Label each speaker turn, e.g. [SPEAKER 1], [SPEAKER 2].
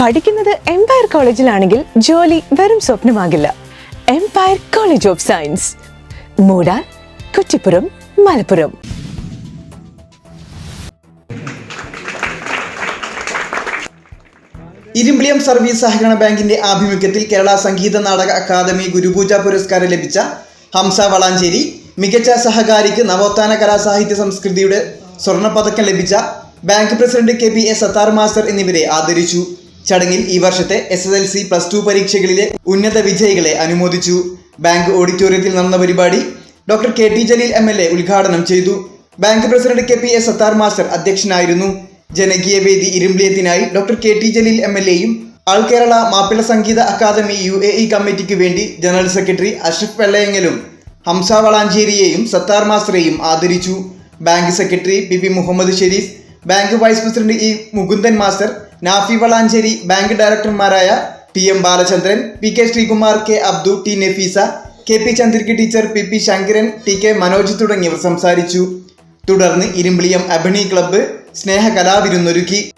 [SPEAKER 1] പഠിക്കുന്നത് എംപയർ കോളേജിലാണെങ്കിൽ ജോലി വെറും സ്വപ്നമാകില്ല. Empire college of science Moodal Kuttippuram Malappuram.
[SPEAKER 2] Irimbiliyam service സഹകരണ ബാങ്കിന്റെ ആഭിമുഖ്യത്തിൽ കേരള സംഗീത നാടക അക്കാദമി ഗുരുപൂജ പുരസ്കാരം ലഭിച്ച ഹംസ വളാഞ്ചേരി മികച്ച സഹകാരിക്ക് നവോത്ഥാന കലാസാഹിത്യ സംസ്കൃതിയുടെ സ്വർണ ലഭിച്ച bank president K P S Sathar master എന്നിവരെ ആദരിച്ചു. ചടങ്ങിൽ ഈ വർഷത്തെ S S L C plus two പരീക്ഷകളിലെ ഉന്നത വിജയികളെ അനുമോദിച്ചു. ബാങ്ക് ഓഡിറ്റോറിയത്തിൽ നടന്ന പരിപാടി doctor K. T. Jaleel M L A ഉദ്ഘാടനം ചെയ്തു. Bank president K. P. S Sathar master അധ്യക്ഷനായിരുന്നു. ജനകീയ വേദി ഇരുമ്പ്ലിയത്തിനായി doctor K. T. Jaleel M L എയും all Kerala Mappila Sangeetha academy U A E കമ്മിറ്റിക്ക് വേണ്ടി ജനറൽ സെക്രട്ടറി അഷ്റഫ് വെള്ളയങ്ങലും ഹംസ വളാഞ്ചേരിയെയും സത്താർ മാസ്റ്ററെയും ആദരിച്ചു. Bank secretary P P Muhammad Sharif bank vice president E Mukundan master Nafi Valanchery bank ഡയറക്ടർമാരായ P M Balachandran P K Sreekumar K Abdu T Nafeesa K P Chandrika teacher P P Sankaran T K Manoj തുടങ്ങിയവർ സംസാരിച്ചു. തുടർന്ന് Irimbiliyam അഭിണി club സ്നേഹ കലാവിരുന്നൊരുക്കി